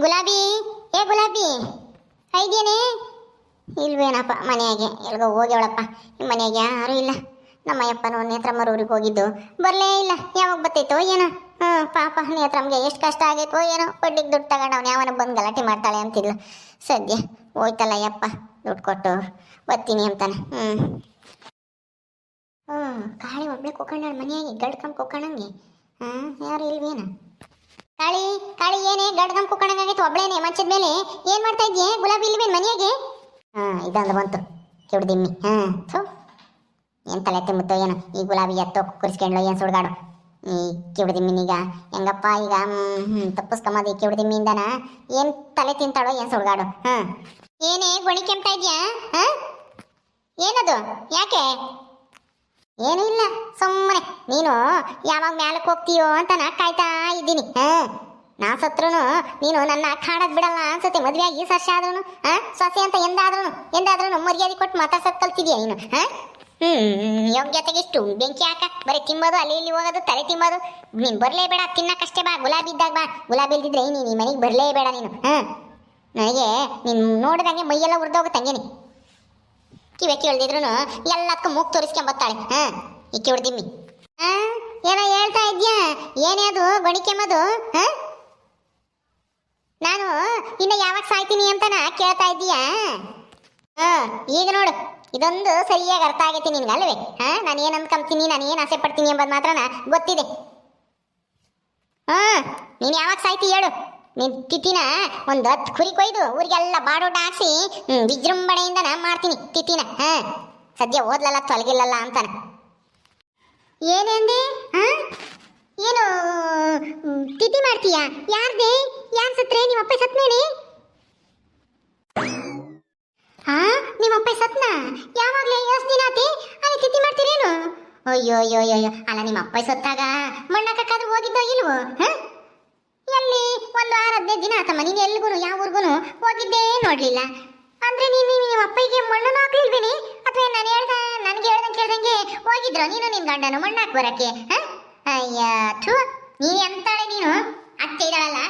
ಗುಲಾಬಿ, ಏ ಗುಲಾಬಿ ಐದೇನೆ ಇಲ್ವೇನಪ್ಪ, ಮನೆಯಾಗೆ, ಎಲ್ಗೋ ಹೋಗ್ಯವಳಪ್ಪ ನಿಮ್ಮ ಮನೆಯಾಗೆ ಯಾರೂ ಇಲ್ಲ. ನಮ್ಮ ಅಯ್ಯಪ್ಪನು ನೇತ್ರಮ್ಮರ ಊರಿಗೆ ಹೋಗಿದ್ದು. ಬರಲೇ ಇಲ್ಲ. ಯಾವಾಗ ಬತ್ತೈತೋ ಏನೋ. ಹ್ಞೂ, ಪಾಪ, ನೇತ್ರಮ್ಗೆ ಎಷ್ಟು ಕಷ್ಟ ಆಗೈತೋ ಏನೋ. ಬಡ್ಡಿಗೆ ದುಡ್ಡು ತಗೊಂಡು ಯಾವನ ಬಂದು ಗಲಾಟೆ ಮಾಡ್ತಾಳೆ ಅಂತಿದ್ಲು. ಸದ್ಯ ಹೋಯ್ತಲ್ಲ ಅಯ್ಯಪ್ಪ, ದುಡ್ಡು ಕೊಟ್ಟು. ಬರ್ತೀನಿ ಅಂತಾನೆ. ಹ್ಞೂ. ಹ್ಞೂ, ಕಾಳಿ ಒಬ್ಳೆ ಕೊಕ್ಕಂಡಾಳ ಮನೆಯಾಗೆ ಗಡ್ಕಂಬ ಕೊಕ್ಕಣಂಗೆ ಹಾಂ ಯಾರು ಇಲ್ವೇನ. ಕಾಳಿ ಕಾಳಿ ಏನೇ ಗಡ್ಗಂ ಕುಕ್ಕಣಂಗಾಗಿತ್ತು ಒಬ್ಳೇನೆ ಮಂಚದ ಮೇಲೆ. ಏನ್ ಮಾಡ್ತಾ ಇದ್ಯೆ? ಗುಲಾಬಿ ಇಲ್ವೇನ್ ಮನೆಯಾಗೆ? ಹಾ, ಇದಂದು ಬಂತು. ಕೆಡ್ದಿಮ್ಮಿ ಹಾ, ಥು. ಏನ್ ತಲೆ ತಿಮ್ಮತ್ತೋ ಏನೋ? ಈ ಗುಲಾಬಿ ಎತ್ತೋ ಕುರ್ಸ್ಕೊಂಡ್ಲೋ ಏನ್ ಸುಡ್ಗಾಡು? ಈ ಕಿಡ್ದಿಮ್ಮಿನೀಗ ಹೆಂಗಪ್ಪ ಈಗ? ತಪ್ಪಿಸ್ಕೊಂಬದು ಈ ಇಂದನ ಏನ್ ತಲೆ ತಿಂತಾಳೋ ಏನ್ ಸುಡ್ಗಾಡು? ಹಾ. ಏನೇ ಗೊಣಿ ಕೆಂಪ್ತಾ ಇದ್ಯಾ? ಹಾ? ಏನದು? ಯಾಕೆ? ಏನೂ ಇಲ್ಲ. ಸುಮ್ಮನೆ ನೀನು ಯಾವಾಗ ಮ್ಯಾಲಕ್ಕೆ ಹೋಗ್ತೀಯೋ ಅಂತ ನಾ ಕಾಯ್ತಾ ಇದ್ದೀನಿ, ಹಾಂ? ನಾ ಸತ್ರುನು ನೀನು ನನ್ನ ಕಾಡಕ್ ಬಿಡಲ್ಲ ಅನ್ಸುತ್ತೆ ಮದುವೆಯಾಗಿ ಆಗಿ ಸರ್ಷ ಆದ್ರೂ ಹಾಂ? ಸೊಸೆ ಅಂತ ಎಂದಾದ್ರೂ ಎಂದಾದ್ರೂ ಮರ್ಯಾದೆ ಕೊಟ್ಟು ಮಾತಾಡ್ಸಕ್ ಕಲ್ತಿದ್ಯಾ ನೀನು, ಹಾಂ? ಹ್ಮ್ ಯೋಗ್ಯತೆಗೆ ಇಷ್ಟು ಬೆಂಕಿ ಹಾಕ, ಬರೀ ತಿಂಬೋದು ಅಲ್ಲಿ ಇಲ್ಲಿ ಹೋಗೋದು, ತಲೆ ತಿಂಬೋದು ನೀನ್ ಬರ್ಲೇಬೇಡ ತಿನ್ನಕ್ಕಷ್ಟೇ ಬಾ, ಗುಲಾಬಿ ಇದ್ದಾಗ ಬಾ. ಗುಲಾಬಿ ಇಲ್ದಿದ್ರೆ ನೀನು ಈ ಮನೆಗೆ ಬರ್ಲೇಬೇಡ ನೀನು, ಹಾಂ? ನನಗೆ ನೀನ್ ನೋಡಿದಂಗೆ ಮೈಯೆಲ್ಲ ಉರ್ದೋಗುತ್ತಂಗೆ ಕಿವೆ ಕೇಳ್ದಿದ್ರು ಎಲ್ಲದಕ್ಕೂ ಮೂಗ್ ತೋರಿಸ್ಕೊಂಬತ್ತಾಳೆ, ಹಾಂ? ಈ ಹೊಡ್ದಿಮ್ಮಿ. ಏನೋ ಹೇಳ್ತಾ ಇದ್ಯಾ? ಏನೇ ಅದು? ಬಣಿಕೆಮ್ಮದು ನಾನು ಇನ್ನು ಯಾವಾಗ ಸಾಯ್ತೀನಿ ಅಂತನ ಕೇಳ್ತಾ ಇದ್ದೀಯಾ? ಹಾ ಈಗ ನೋಡು. ಇದೊಂದು ಸರಿಯಾಗಿ ಅರ್ಥ ಆಗೈತಿ ನಿನ್ಗೆ ಅಲ್ವೇ ಹಾ ನಾನು ಏನು ಅನ್ಕೊಂತೀನಿ ನಾನು ಏನು ಆಸೆ ಪಡ್ತೀನಿ ಎಂಬುದು ಮಾತ್ರನ ಗೊತ್ತಿದೆ. ಹಾ ನೀನು ಯಾವಾಗ ಸಾಯ್ತಿ ಹೇಳು. ನೀನ್ ತಿಥಿನ ಒಂದು ಹತ್ತು ಕುರಿ ಕೊಯ್ದು ಊರಿಗೆಲ್ಲ ಬಾಡೋಟ ಹಾಕ್ಸಿ ವಿಜೃಂಭಣೆಯಿಂದ ನಾ ಮಾಡ್ತೀನಿ ತಿಥಿನ. ಹಾ ಸದ್ಯ ಓದ್ಲಲ್ಲ, ತೊಲಗಿಲ್ಲಲ್ಲ ಅಂತಾನೆ. ಏನೇಂದೆ? ಏನು ತಿಥಿ ಮಾಡ್ತೀಯಾ? ಯಾರ್ದೆ? ಯಾನ್ ಸತ್ರೆ ನಿಮ್ಮ ಅಪ್ಪ ಸತ್ನೇನೆ? ಹಾ ನಿಮ್ಮ ಅಪ್ಪ ಸತ್ನ? ಯಾವಾಗ್ಲೇ ಎಷ್ಟು ದಿನ ಅಲ್ಲಿ ತಿಥಿ ಮಾಡ್ತೀರೇನು? ಅಯ್ಯೋ ಅಯ್ಯೋ ಅಯ್ಯೋ. ಅಲ್ಲ ನಿಮ್ಮ ಅಪ್ಪ ಸತ್ತಾಗ ಮಣ್ಣಕ್ಕಾದ್ರೂ ಹೋಗಿದ್ದೋ ಇಲ್ವೋ? ಹಾ? ಎಲ್ಲಿ? ಒಂದು ವಾರ ಹದಿನೈದು ದಿನ ಆತಮ್ಮ. ನೀನು ಎಲ್ಗೂ ಯಾವ ಊರ್ಗು ಹೋಗಿದ್ದೇ ನೋಡ್ಲಿಲ್ಲ. ಅಂದ್ರೆ ನೀನು ನಿಮ್ಮ ಅಪ್ಪಗೆ ಮಣ್ಣನ್ನು ಹಾಕ್ಲಿಲ್ವೇನೆ? ಅಥವಾ ನಾನು ಹೇಳ್ದ, ನನಗೆ ಹೇಳ್ದಂಗೆ ಕೇಳ್ದಂಗೆ ಹೋಗಿದ್ರು ನೀನು ನಿನ್ ಗಂಡನು ಮಣ್ಣಾಕ್ ಬರಕ್ಕೆ? ಅಯ್ಯ, ಥೂ, ನೀ ಎಂತಾಳೆ ನೀನು. ಅತ್ತೆ ಇದ್ದಾಳಲ್ಲ.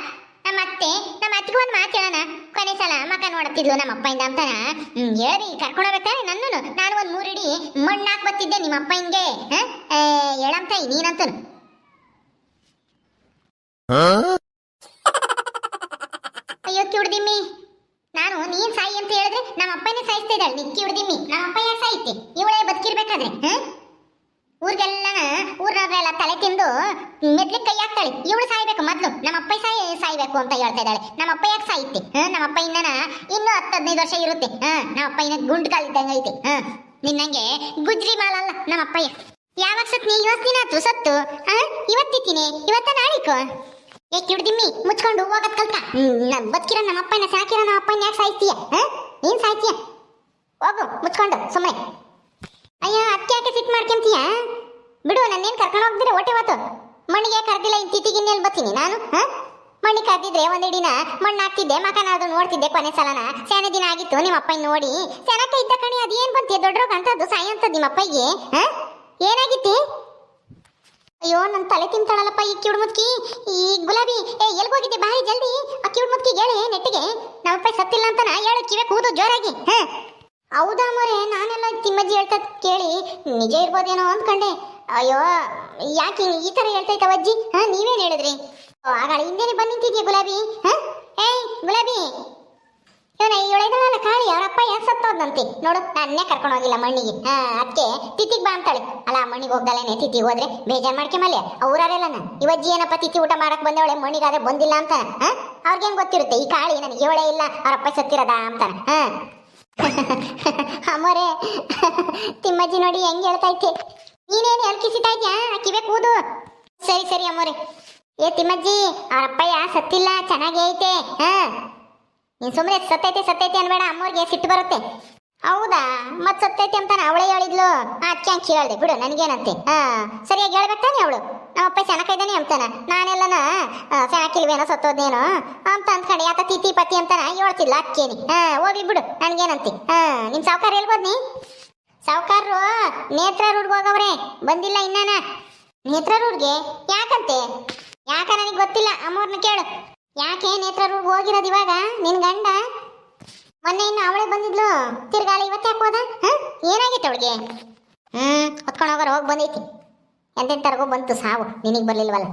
ನಮ್ಮ ಅತ್ತೆ ನಮ್ಮ ಅತ್ತಿಗೆ ಒಂದು ಮಾತು ಹೇಳೋಣ. ಕೊನೆ ಸಲ ಮಕ ನೋಡುತ್ತಿದ್ಲು ನಮ್ಮ ಅಪ್ಪಯಿಂದ ಅಂತಾನ. ಹ್ಮ್, ಹೇಳಿ, ಕರ್ಕೊಂಡು ಹೋಗ್ಬೇಕಾ ನನ್ನೂ ನಾನು ಒಂದು ಮೂರಿಡಿ ಮಣ್ಣು ಹಾಕ್ ಬರ್ತಿದ್ದೆ ನಿಮ್ಮ ಅಪ್ಪ ಹಿಂಗೆ ಹೇಳಂತಾಯಿ ನೀನಂತನು ಅಯ್ಯೋ ಕಿಡ್ದಿಮ್ಮಿ ನಾನು ನೀನ್ ಸಾಯಿ ಅಂತ ಹೇಳಿದ್ರೆ ನಮ್ಮ ಅಪ್ಪನೇ ಸಾಯಿಸ್ತಾ ಇದ್ದಾಳೆ ನಿಕ್ಕಿ ಹುಡ್ದಿಮ್ಮಿ ನಮ್ಮ ಅಪ್ಪ ಯಾಕೆ ಸಾಯ್ತಿ ಇವಳೇ ಬದುಕಿರ್ಬೇಕಾದ್ರೆ ಹ? ಊರಿಗೆಲ್ಲ ಊರ್ನವ್ರೆಲ್ಲ ತಲೆ ತಿಂದು ಕೈ ಇವಳು ಸಾಯ್ಬೇಕು ಮೊದ್ಲು. ನಮ್ಮ ಅಪ್ಪ ಸಾಯಿ, ಸಾಯ್ಬೇಕು ಅಂತ ಹೇಳ್ತಾ ಇದ್ದಾಳೆ. ನಮ್ಮ ಅಪ್ಪ ಯಾಕೆ ಸಾಯ್ತಿ? ನಮ್ಮ ಅಪ್ಪ ಇನ್ನನ ಇನ್ನೂ ಹತ್ತು ಹದಿನೈದು ವರ್ಷ ಇರುತ್ತೆ. ನಮ್ಮ ಅಪ್ಪ ಇನ್ನ ಗುಂಡ್ ಕಾಲಿದ್ದಂಗೆ ಐತಿ. ನಿನ್ನಂಗೆ ಗುಜ್ರಿ ಮಾಲಲ್ಲ ನಮ್ಮ ಅಪ್ಪಯ್ಯ. ಯಾವಾಗ ಸತ್ ನೀ? ಇವತ್ತು ದಿನ ಆತು ಸತ್ತು. ಇವತ್ತಿತ್ತೀನಿ. ಇವತ್ತ ನಾಳಿಕೋ? ಏ, ಕಿಡ್ದಿಮ್ಮಿ, ಮುಚ್ಕೊಂಡು ಹೋಗತ್ ಕಲ್ತ. ನಾನು ಬದುಕಿರೋ ನಮ್ಮ ಅಪ್ಪನ ಸಾಕಿರೋ ನಮ್ಮ ಅಪ್ಪನ ಯಾಕೆ ಸಾಯ್ತೀಯ? ನೀನ್ ಸಾಯ್ತೀಯ? ಹೋಗು, ಮುಚ್ಕೊಂಡು ಸುಮ್ಮನೆ ಅಯ್ಯ ಅತ್ತೆ ಯಾಕೆ ಸಿಟ್ ಮಾಡ್ಕೊಂತೀಯ? ಬಿಡು, ನನ್ನೇನು ಕರ್ಕೊಂಡು ಹೋಗ್ದಿರ ಹೊಟ್ಟೆ ಹೊತ್ತು ಮಣ್ಣಿಗೆ ಕರೆದಿಲ್ಲ ಇನ್ ತಿಥಿಗಿನ್ನೆಲ್ಲಿ ಬರ್ತೀನಿ ನಾನು ಮಣ್ಣಿ ಕರ್ದಿದ್ರೆ ಒಂದಿಡಿನ ಮಣ್ಣು ಹಾಕ್ತಿದ್ದೆ ಮಕನಾದ್ರು ನೋಡ್ತಿದ್ದೆ ಕೊನೆ ಸಲನ. ಸೇನೆ ದಿನ ಆಗಿತ್ತು, ನಿಮ್ಮ ಅಪ್ಪ ನೋಡಿ. ಸೆನಕ ಇದ್ದ ಕಣಿ ಅದೇನ್ ಬಂತಿ ದೊಡ್ಡರೋಗ ಅಂತದ್ದು, ಸಾಯಂತದ್ದು ನಿಮ್ಮ ಅಪ್ಪಗೆ ಏನಾಗಿತ್ತಿ? ಅಯ್ಯೋ ನನ್ನ ತಲೆ ತಿಂತಾಳಲ್ಲಪ್ಪ ಈ ಕಿವಿಡ್ ಮುತ್ಕಿ ಈ ಗುಲಾಬಿ, ಏ ಎಲ್ಲಿ ಹೋಗಿದ್ದೆ ಬಾಯಿ ಜಲ್ದಿ. ಆ ಕಿವಿಡ್ ಮುತ್ಕಿ ಹೇಳಿ, ನೆಟ್ಟಿಗೆ. ನಮ್ಮಪ್ಪ ಸತ್ತಿಲ್ಲ ಅಂತ ನಾ ಹೇಳು, ಕಿವೆ ಕೂದು ಜೋರಾಗಿ ಹೌದಾ ಮರೆ, ನಾನೆಲ್ಲ ತಿಮ್ಮಜ್ಜಿ ಹೇಳ್ತಾ ಕೇಳಿ, ನಿಜ ಇರ್ಬೋದೇನೋ ಅಂದ್ಕೊಂಡೆ. ಅಯ್ಯೋ, ಯಾಕೆ ಈ ತರ ಹೇಳ್ತೈತವ ಅಜ್ಜಿ? ಹಾ, ನೀವೇನ್ ಹೇಳಿದ್ರಿ? ಆಗಳ, ಹಿಂದೆನೆ ಬಂದು ನಿಂತಿದ್ಯಾ ಗುಲಾಬಿ? ಹಾಂ? ಏಯ್, ಗುಲಾಬಿ! ಇವನ, ಇವಳಿದಳಲ್ಲ ಕಾಳಿ ಅವರಪ್ಪ ಯಾಕೆ ಸತ್ತೋದಂತೆ ನೋಡು, ನನ್ನೇ ಕರ್ಕೊಂಡು ಹೋಗಿಲ್ಲ ಮಣ್ಣಿಗೆ. ಹಾ ಅದಕ್ಕೆ ತಿತ್ತಿಗೆ ಬಾ ಅಂತಾಳೆ. ಅಲ್ಲ ಮಣ್ಣಿಗೆ ಹೋಗ್ದಲೇನೆ ತಿಥಿಗೆ ಹೋದ್ರೆ ಬೇಜಾರ್ ಮಾಡ್ಕೊಂಬಲ್ಲೆ ಊರಾರೆಲ್ಲ ನಾನು ಇವಜ್ಜಿ ಏನಪ್ಪ ತಿತ್ತಿ ಊಟ ಮಾಡಕ್ ಬಂದವಳೆ, ಮಣ್ಣಿಗಾದ್ರೆ ಬಂದಿಲ್ಲ ಅಂತ ಹಾ? ಅವ್ರಿಗೇನ್ ಗೊತ್ತಿರುತ್ತೆ? ಈ ಕಾಳಿ ನನಗೆ ಇವಳೇ ಇಲ್ಲ ಅವರಪ್ಪ ಸತ್ತಿರದ ಅಂತಾನೆ? ಹಾ? ಅಮ್ಮರೇ, ತಿಮ್ಮಜ್ಜಿ ನೋಡಿ ಹೆಂಗ್ ಹೇಳ್ತಾ ನೀನೇನು ಎಲ್ಕಿಸಿತಾ ಇದ್ಯಾ ಕಿವೆ ಕೂದು ಸರಿ ಸರಿ ಅಮ್ಮೋರೆ. ಏ ತಿಮ್ಮಜ್ಜಿ, ಅವರಪ್ಪಯ್ಯ ಸತ್ತಿಲ್ಲ, ಚೆನ್ನಾಗಿ ಐತೆ, ಹಾ? ನೀನ್ ಸುಮ್ಮನೆ ಸತ್ತೈತೆ ಸತ್ತೈತೆ ಅನ್ಬೇಡ, ಅಮ್ಮೋರಿಗೆ ಸಿಟ್ಟು ಬರುತ್ತೆ. ಹೌದಾ? ಮತ್ತೆ ಸತ್ತೈತೆ ಅಂತಾನೆ ಅವಳೇ ಹೇಳಿದ್ಲು. ಅದಕ್ಕೆ ಹಂಗೆ ಕೇಳಿದೆ. ಬಿಡು, ನನಗೇನಂತೆ, ಹಾ? ಸರಿಯಾಗಿ ಹೇಳ್ಬೇಕಾನೆ ಅವಳು. ನಮ್ಮಪ್ಪ ಸೆನಕ ಇದ್ದಾನೆ ಅಂತಾನ. ನಾನೆಲ್ಲನ ಚೆನ್ನಾಗಿಲ್ವೇನೋ ಸತ್ತೋದೇನೋ ಅಂತ ಅಂದ್ಕೊಂಡು. ಯಾತ ತಿತಿ ಪತಿ ಅಂತಾನ ಹೇಳ್ತಿಲ್ಲ ಅಕ್ಕೇನಿ. ಹಾ, ಹೋಗ್ಲಿ ಬಿಡು, ನನಗೇನಂತೆ, ಹಾ? ನಿಮ್ ಸಾವುಕಾರ ಹೇಳ್ಬೋದ್ ನೀ ಸಾವುಕಾರರು, ನೇತ್ರ ರೂಡ್ಗೆ ಹೋಗವ್ರೆ. ಬಂದಿಲ್ಲ ಇನ್ನಾನ? ನೇತ್ರ ರೂಡ್ಗೆ? ಯಾಕಂತೆ? ಯಾಕ ನನಗೆ ಗೊತ್ತಿಲ್ಲ? ಅಮ್ಮವ್ರನ್ನ ಕೇಳು. ಯಾಕೆ ನೇತ್ರ ರೂಡ್ ಹೋಗಿರೋದು ಇವಾಗ? ನಿನ್ ಗಂಡ? ಮೊನ್ನೆ ಇನ್ನು ಅವಳೇ ಬಂದಿದ್ಲು. ತಿರ್ಗಾಲ ಇವತ್ತು ಯಾಕೆ? ಏನಾಗಿತ್ತು ಅವಳಿಗೆ? ಹ್ಮ್, ಹೊತ್ಕೊಂಡು ಹೋಗೋರು ಹೋಗಿ ಬಂದೈತಿ. ಎಂತೆಂತರ್ಗೋ ಬಂತು ಸಾವು. ನಿನಗೆ ಬರ್ಲಿಲ್ವಲ್ಲ?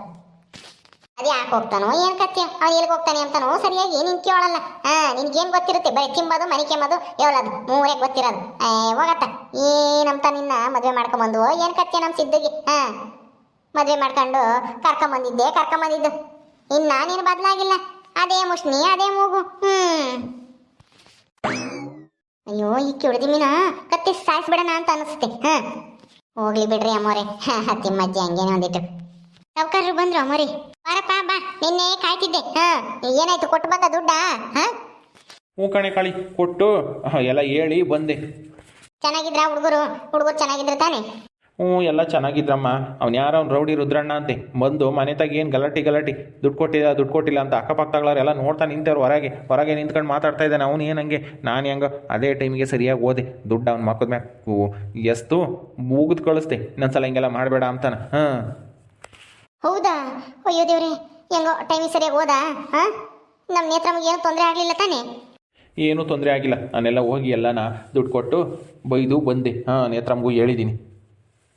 ಅದೇ ಯಾಕೆ ಹೋಗ್ತಾನೋ? ಏನು ಕತ್ತೆ ಅವ್ನು ಎಲ್ಲಿಗೆ ಹೋಗ್ತಾನೆ ಅಂತಾನೋ? ಸರಿಯಾಗಿ ನಿನ್ ಕೇಳಲ್ಲ ಹಾ, ನಿನ್ಗೇನ್ ಗೊತ್ತಿರುತ್ತೆ? ಬರೀ ತಿಂಬದು ಮನೆ ಕೆಮ್ಮದು ಹೇಳೋದು ಮೂರೇ ಗೊತ್ತಿರೋದು. ಹೋಗತ್ತ. ಏನಂತ ನಿನ್ನ ಮದುವೆ ಮಾಡ್ಕೊಂಬಂದು ಏನ್ ಕತ್ತೆ ನಮ್ಮ ಸಿದ್ದಿಗೆ? ಹಾಂ ಮದುವೆ ಮಾಡ್ಕೊಂಡು ಕರ್ಕೊಂಬಂದಿದ್ದೆ ಕರ್ಕೊಂಬಂದಿದ್ದು. ಇನ್ನ ನೀನು ಬದಲಾಗಿಲ್ಲ. ಅದೇ ಮುಷ್ಣಿ ಅದೇ ಮೂಗು. ಹ್ಞೂ ಅಯ್ಯೋ ಈ ಕಿಡ್ದಿ ಮೀನ ಕತ್ತಿ ಸಾಯಿಸ್ಬಿಡೋಣ ಅಂತ ಅನಿಸುತ್ತೆ. ಹಾಂ. ಹೋಗ್ಲಿ ಬಿಡ್ರಿ ಅಮ್ಮೋರೆ. ತಿಮ್ಮಜ್ಜಿ ಹಂಗೇನೆ ಒಂದಿಟ್ಟು. ಸಾವ್ಕಾರರು ಬಂದ್ರು ಅಮ್ಮೋರಿ. ಬಾರಪ್ಪ ಬಾ. ನಿನ್ನೆ ಕಾಯ್ತಿದ್ದೆ. ಹಾಂ. ಏನಾಯ್ತು? ಕೊಟ್ಟು ಬಂದ ದುಡ್ಡ? ಹಾಂ? ಹ್ಞೂ ಕಣೆ ಕಾಳಿ ಕೊಟ್ಟು ಹ, ಎಲ್ಲ ಹೇಳಿ ಬಂದೆ. ಚೆನ್ನಾಗಿದ್ರ ಹುಡುಗರು? ಹುಡುಗರು ಚೆನ್ನಾಗಿದ್ರ ತಾನೆ? ಹ್ಞೂ ಎಲ್ಲ ಚೆನ್ನಾಗಿದ್ರಮ್ಮ. ಅವ್ನು ಯಾರು ಅವ್ನು ರೌಡಿ ರುದ್ರಣ್ಣ ಅಂತೆ. ಬಂದು ಮನೆ ತಾಗ ಏನು ಗಲಾಟಿ ಗಲಾಟಿ. ದುಡ್ಡು ಕೊಟ್ಟಿಲ್ಲ ದುಡ್ಡು ಕೊಟ್ಟಿಲ್ಲ ಅಂತ ಅಕ್ಕಪಕ್ಕದಾಗ್ಲವ್ರು ಎಲ್ಲ ನೋಡ್ತಾ ನಿಂತವ್ರು ಹೊರಗೆ. ಹೊರಗೆ ನಿಂತ್ಕೊಂಡು ಮಾತಾಡ್ತಾ ಇದ್ದಾನೆ. ಅವ್ನು ಏನಂಗೆ ನಾನು ಹೆಂಗ? ಅದೇ ಟೈಮಿಗೆ ಸರಿಯಾಗಿ ಓದೆ. ದುಡ್ಡು ಅವ್ನು ಮಕ್ಕದ ಎಷ್ಟು ಎಸ್ತು ಕಳಿಸ್ತೆ. ಇನ್ನೊಂದು ಸಲ ಹಿಂಗೆಲ್ಲ ಮಾಡಬೇಡ ಅಂತಾನೆ. ಹಾಂ. ಹೌದಾ? ಅಯ್ಯೋ ದೇವ್ರಿ ಹೆಂಗೋ ಟೈಮಿಗೆ ಸರಿಯಾಗಿ ಓದಾ? ಹಾಂ? ನಮ್ಮ ನೇತ್ರಮ್ಗೆ ಏನು ತೊಂದರೆ ಆಗಲಿಲ್ಲ ತಾನೆ? ಏನೂ ತೊಂದರೆ ಆಗಿಲ್ಲ. ನಾನೆಲ್ಲ ಹೋಗಿ ಎಲ್ಲನ ದುಡ್ಡು ಕೊಟ್ಟು ಬೈದು ಬಂದೆ. ಹಾಂ, ನೇತ್ರಮ್ಗೂ ಹೇಳಿದ್ದೀನಿ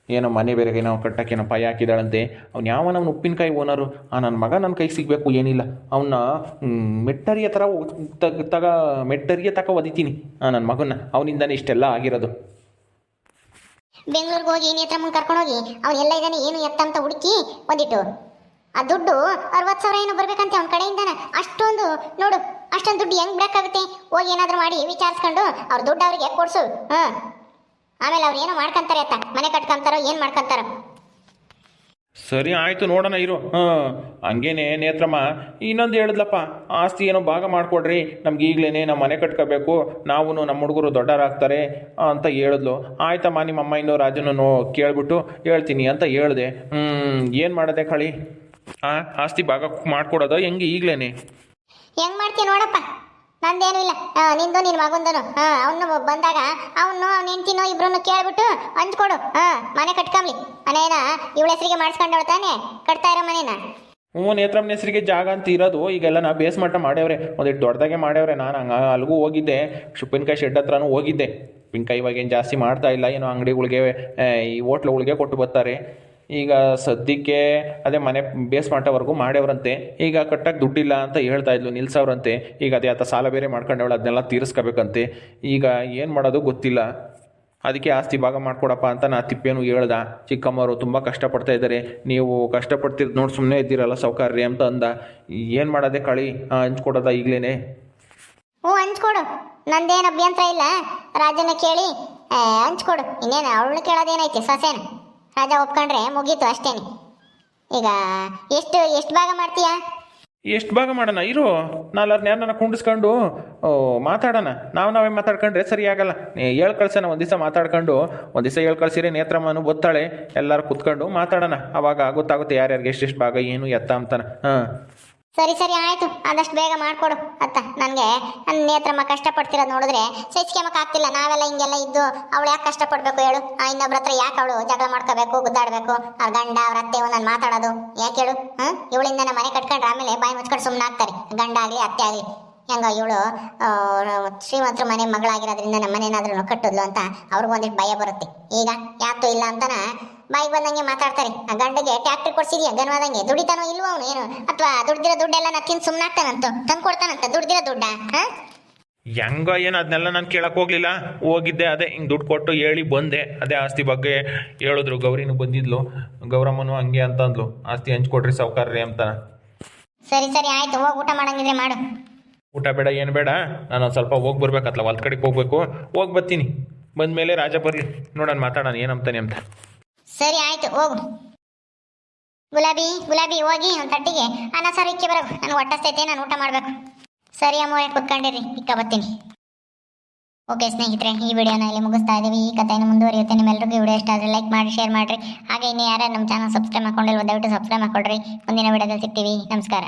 ಏನೋ ಮನೆ ಬೇರೆ ಏನೋ ಕಟ್ಟಕ್ಕೇನೋ ಪಾಯ ಹಾಕಿದಾಳಂತೆ. ಅವ್ನು ಯಾವ ನಮ್ಮ ಉಪ್ಪಿನಕಾಯಿ ಓನರು ಆ ನನ್ನ ಮಗ ನನ್ನ ಕೈಗೆ ಸಿಗಬೇಕು, ಏನಿಲ್ಲ. ಅವನ್ನ ಮೆಟ್ಟರಿಯ ಥರ ತಗ ತಗ, ಮೆಟ್ಟರಿಯ ತಕ ಒದಿತೀನಿ. ಆ ನನ್ನ ಮಗನ್ನ. ಅವನಿಂದನೇ ಇಷ್ಟೆಲ್ಲ ಆಗಿರೋದು. ಬೆಂಗಳೂರಿಗೆ ಹೋಗಿ ನೇತ್ರ ಕರ್ಕೊಂಡು ಹೋಗಿ ಅವ್ನು ಎಲ್ಲ ಇದ್ದಾನೆ ಏನು ಎತ್ತ ಅಂತ ಹುಡುಕಿ ಒಂದಿಟ್ಟು. ಆ ದುಡ್ಡು ಅರವತ್ತು ಸಾವಿರ ಏನು ಬರ್ಬೇಕಂತೆ ಅವ್ನ ಕಡೆಯಿಂದಾನೆ. ಅಷ್ಟೊಂದು ನೋಡು. ಅಷ್ಟೊಂದು ದುಡ್ಡು ಹೆಂಗ್ ಬಿಡಕ್ಕಾಗುತ್ತೆ? ಹೋಗಿ ಏನಾದರೂ ಮಾಡಿ ವಿಚಾರಿಸ್ಕೊಂಡು ಅವ್ರ ದುಡ್ಡು ಅವ್ರಿಗೆ ಕೊಡ್ಸು. ಹಾಂ ಆಮೇಲೆ ಅವ್ರು ಏನೋ ಮಾಡ್ಕೊಂತಾರೆ ಅತ್ತ. ಮನೆ ಕಟ್ಕೊಂತಾರೋ, ಏನು ಮಾಡ್ಕೊಂತಾರೋ. ಸರಿ ಆಯಿತು, ನೋಡೋಣ, ಇರು. ಹಾಂ ಹಂಗೇನೆ, ನೇತ್ರಮ್ಮ, ಇನ್ನೊಂದು ಹೇಳಿದ್ಲಪ್ಪ. ಆಸ್ತಿ ಏನೋ ಭಾಗ ಮಾಡಿಕೊಡ್ರಿ. ನಮ್ಗೆ ಈಗಲೇ ನಮ್ಮ ಮನೆ ಕಟ್ಕೋಬೇಕು. ನಾವು ನಮ್ಮ ಹುಡುಗರು ದೊಡ್ಡರಾಗ್ತಾರೆ ಅಂತ ಹೇಳಿದ್ಲು. ಆಯ್ತಮ್ಮ, ನಿಮ್ಮ ಅಮ್ಮ ಇನ್ನೂ ರಾಜನು ಕೇಳಿಬಿಟ್ಟು ಹೇಳ್ತೀನಿ ಅಂತ ಹೇಳಿದೆ. ಏನು ಮಾಡೋದೆ ಕಳಿ? ಹಾಂ ಆಸ್ತಿ ಭಾಗ ಮಾಡಿಕೊಡೋದು ಹೆಂಗೆ ಈಗಲೇ ಹೆಂಗ್ ಮಾಡ್ತೀಯ ನೋಡಪ್ಪ? ನಂದೇನು ಇಲ್ಲ. ನಿಂದು, ನಿನ್ ಮಗಂದನು. ಅವನು ಬಂದಾಗ ಅವನು ನಿಂತಿನ ಹೆಂಡ್ತಿನೋ ಇಬ್ರನ್ನು ಕೇಳ್ಬಿಟ್ಟು ಹಂಚ್ಕೊಡು ಮನೆ ಕಟ್ಕೊಂಬ್ಲಿ ಮನೇನ ಇವಳ ಹೆಸರಿಗೆ ಮಾಡಿಸ್ಕೊಂಡವಳು ತಾನೆ. ಕಟ್ತಾ ಇರೋ ಮನೇನ. ಹ್ಞೂ, ನೇತ್ರಮ್ಮನ ಹೆಸರಿಗೆ ಜಾಗ ಅಂತ ಇರೋದು. ಈಗೆಲ್ಲ ನಾ ಬೇಸ್ ಮಟ್ಟ ಮಾಡ್ಯವ್ರೆ. ಒಂದಿಟ್ಟು ದೊಡ್ಡದಾಗೆ ಮಾಡ್ಯವ್ರೆ. ನಾನು ಹಂಗ ಅಲ್ಲಿಗೂ ಹೋಗಿದ್ದೆ. ಉಪ್ಪಿನಕಾಯಿ ಶೆಡ್ ಹತ್ರನೂ ಹೋಗಿದ್ದೆ. ಉಪ್ಪಿನಕಾಯಿ ಇವಾಗ ಏನು ಜಾಸ್ತಿ ಮಾಡ್ತಾ ಇಲ್ಲ. ಏನೋ ಅಂಗಡಿಗಳಿಗೆ ಈ ಹೋಟ್ಲುಗಳಿಗೆ ಕೊಟ್ಟು ಬರ್ತಾರೆ. ಈಗ ಸದ್ಯಕ್ಕೆ ಅದೇ ಮನೆ ಬೇಸ್ ಮಟ್ಟವರೆಗೂ ಮಾಡ್ಯವ್ರಂತೆ. ಈಗ ಕಟ್ಟಕ್ಕೆ ದುಡ್ಡಿಲ್ಲ ಅಂತ ಹೇಳ್ತಾ ಇದ್ಲು ನಿಲ್ಸವ್ರಂತೆ. ಈಗ ಅದೇ ಆತ ಸಾಲ ಬೇರೆ ಮಾಡ್ಕೊಂಡವಳು, ಅದನ್ನೆಲ್ಲ ತೀರಿಸ್ಕೋಬೇಕಂತೆ. ಈಗ ಏನು ಮಾಡೋದು ಗೊತ್ತಿಲ್ಲ. ಅದಕ್ಕೆ ಆಸ್ತಿ ಭಾಗ ಮಾಡ್ಕೊಡಪ್ಪ ಅಂತ ನಾ ತಿಪ್ಪೇನು ಹೇಳ್ದ. ಚಿಕ್ಕಮ್ಮವರು ತುಂಬ ಕಷ್ಟಪಡ್ತಾ ಇದ್ದಾರೆ. ನೀವು ಕಷ್ಟಪಡ್ತಿದ್ದು ನೋಡಿ ಸುಮ್ಮನೆ ಇದ್ದೀರಲ್ಲ ಸೌಕರ್ಯ ಅಂತ ಅಂದ. ಏನು ಮಾಡೋದೆ ಕಳಿ? ಹಂಚ್ಕೊಡೋದ ಈಗಲೇ ಹ್ಞೂ, ಹಂಚ್ಕೊಡು. ನಂದೇನು ಅಭ್ಯಂತರ ಇಲ್ಲ. ರಾಜನ ಕೇಳಿ ಹಂಚ್ಕೊಡು. ಇನ್ನೇನು, ಅವಳನ್ನ ಕೇಳೋದೇನೈತೆ? ಸೊಸೆನ? ರಾಜ ಒಪ್ಕೊಂಡ್ರೆ ಮುಗೀತು ಅಷ್ಟೇನೆ. ಈಗ ಎಷ್ಟು ಎಷ್ಟು ಭಾಗ ಮಾಡ್ತೀಯ? ಎಷ್ಟು ಭಾಗ ಮಾಡೋಣ? ಇರು ನಾಲ್ಕು ಯಾರನ್ನ ಕುಂಡಿಸ್ಕೊಂಡು ಮಾತಾಡೋಣ. ನಾವು ನಾವೇ ಮಾತಾಡ್ಕೊಂಡ್ರೆ ಸರಿ ಆಗಲ್ಲ. ಹೇಳ್ ಕಳ್ಸೋಣ, ಒಂದು ದಿವಸ ಮಾತಾಡ್ಕೊಂಡು, ಒಂದು ದಿವಸ ಹೇಳ್ ಕಳ್ಸಿರಿ ನೇತ್ರಮ್ಮನು ಗೊತ್ತಾಳೆ ಎಲ್ಲರೂ ಕುತ್ಕೊಂಡು ಮಾತಾಡೋಣ. ಅವಾಗ ಗೊತ್ತಾಗುತ್ತೆ ಯಾರ್ಯಾರಿಗೆ ಎಷ್ಟೆಷ್ಟು ಭಾಗ, ಏನು, ಎತ್ತ ಅಂತಾನೆ. ಹಾಂ. ಸರಿ ಸರಿ, ಆಯ್ತು. ಆದಷ್ಟು ಬೇಗ ಮಾಡ್ಕೊಡು ಅತ್ತ. ನನಗೆ ನನ್ನ ನೇತ್ರಮ್ಮ ಕಷ್ಟಪಡ್ತಿರೋದು ನೋಡಿದ್ರೆ ಸಹಿಸ್ಕೊಂಬಕ್ ಆಗ್ತಿಲ್ಲ. ನಾವೆಲ್ಲ ಹಿಂಗೆಲ್ಲ ಇದ್ದು ಅವಳು ಯಾಕೆ ಕಷ್ಟಪಡಬೇಕು ಹೇಳು? ಆ, ಇನ್ನೊಬ್ರ ಹತ್ರ ಯಾಕೆ ಅವಳು ಜಗಳ ಮಾಡ್ಕೋಬೇಕು, ಗುದ್ದಾಡ್ಬೇಕು? ಅವ್ರ ಗಂಡ, ಅವ್ರ ಅತ್ತೆ ನಾನು ಮಾತಾಡೋದು. ಯಾಕೆ ಹೇಳು? ಹ್ಮ್ ಇವಳಿಂದ ನಮ್ಮ ಮನೆ ಕಟ್ಕೊಂಡ್ರೆ ಆಮೇಲೆ ಬಾಯಿ ಮುಚ್ಕೊಂಡು ಸುಮ್ಮನೆ ಆಗ್ತಾರೆ. ಗಂಡ ಆಗಲಿ, ಅತ್ತೆ ಆಗಲಿ. ಹೆಂಗ ಇವಳು ಶ್ರೀಮಂತರ ಮನೆ ಮಗಳಾಗಿರೋದ್ರಿಂದ ನಮ್ಮ ಮನೇನಾದ್ರೂ ಕಟ್ಟಿದ್ಲು ಅಂತ ಅವ್ರಿಗೊಂದಿಟ್ಟು ಭಯ ಬರುತ್ತೆ. ಈಗ ಯಾತು ಇಲ್ಲ ಅಂತನ ಬಾಯಿಗೆ ಬಂದಂಗೆ ಮಾತಾಡ್ತಾರೆ. ಆ ಗಂಡಗೆ ಟ್ಯಾಕ್ಟರ್ ಕೊಡ್ಸಿದ್ಯಾ? ಗನ್ವಾದಂಗೆ. ದುಡಿತಾನೋ ಇಲ್ವೋ ಅವನು ಏನು? ಅಥವಾ ದುಡ್ದಿರೋ ದುಡ್ಡೆಲ್ಲ ನಾ ತಿಂದು ಸುಮ್ಮನಾಗ್ತಾನಂತ ತಂದು ಕೊಡ್ತಾನಂತ ದುಡ್ದಿರೋ ದುಡ್ಡ? ಹಾ? ಹೆಂಗ ಏನು ಅದನ್ನೆಲ್ಲ ನಾನು ಕೇಳಕ್ಕೆ ಹೋಗ್ಲಿಲ್ಲ. ಹೋಗಿದ್ದೆ ಅದೇ ಹಿಂಗೆ ದುಡ್ಡು ಕೊಟ್ಟು ಹೇಳಿ ಬಂದೆ. ಅದೇ ಆಸ್ತಿ ಬಗ್ಗೆ ಹೇಳಿದ್ರು. ಗೌರಿನೂ ಬಂದಿದ್ಲು. ಗೌರಮ್ಮನು ಹಂಗೆ ಅಂತ ಅಂದ್ಲು. ಆಸ್ತಿ ಹಂಚ್ಕೊಡ್ರಿ ರೀ ಅಂತ. ಸರಿ ಸರಿ ಆಯ್ತು. ಹೋಗಿ ಊಟ ಮಾಡಂಗಿದ್ರೆ ಮಾಡು. ಊಟ ಬೇಡ ಏನು ಬೇಡ. ನಾನು ಸ್ವಲ್ಪ ಹೋಗಿ ಬರ್ಬೇಕತ್ಲ. ಹೊಲ್ದ ಕಡೆಗೆ ಹೋಗ್ಬೇಕು. ಹೋಗಿ ಬರ್ತೀನಿ. ಬಂದಮೇಲೆ ರಾಜ ಬರಲಿ. ನೋಡೋಣ ಮಾತಾಡೋಣ. ಏನಂತಾನೆ ಅಂತ. ಸರಿ, ಆಯ್ತು, ಹೋಗು. ಗುಲಾಬಿ ಗುಲಾಬಿ, ಹೋಗಿ ಒಂದು ತಟ್ಟಿಗೆ. ಅನ್ನ ಸಾರು, ಇಕ್ಕಿ ಬರೋದು ನಾನು ಹೊಟ್ಟಸ್ತೈತೆ ನಾನು ಊಟ ಮಾಡಬೇಕು. ಸರಿ ಅಮ್ಮ ಕುತ್ಕೊಂಡಿರಿ. ಇಕ್ಕ ಬರ್ತೀನಿ. ಓಕೆ, ಸ್ನೇಹಿತರೆ, ಈ ವಿಡಿಯೋನ ಇಲ್ಲಿ ಮುಗಿಸ್ತಾ ಇದ್ದೀವಿ ಈ ಕಥೆಯನ್ನು ಮುಂದುವರಿಯುತ್ತೆ. ನಿಮ್ಮೆಲ್ಲರಿಗೂ ವಿಡಿಯೋ ಇಷ್ಟ ಆದರೆ ಲೈಕ್ ಮಾಡಿ, ಶೇರ್ ಮಾಡಿರಿ. ಹಾಗೆ ಇನ್ನು ಯಾರ್ಯಾರು ನಮ್ಮ ಚಾನಲ್ ಸಬ್ಸ್ಕ್ರೈಬ್ ಮಾಡ್ಕೊಂಡಿಲ್ವೋ, ದಯವಿಟ್ಟು ಸಬ್ಸ್ಕ್ರೈಬ್ ಮಾಡ್ಕೊಳ್ರಿ ಮುಂದಿನ ವಿಡಿಯೋದಲ್ಲಿ ಸಿಗ್ತೀವಿ. ನಮಸ್ಕಾರ.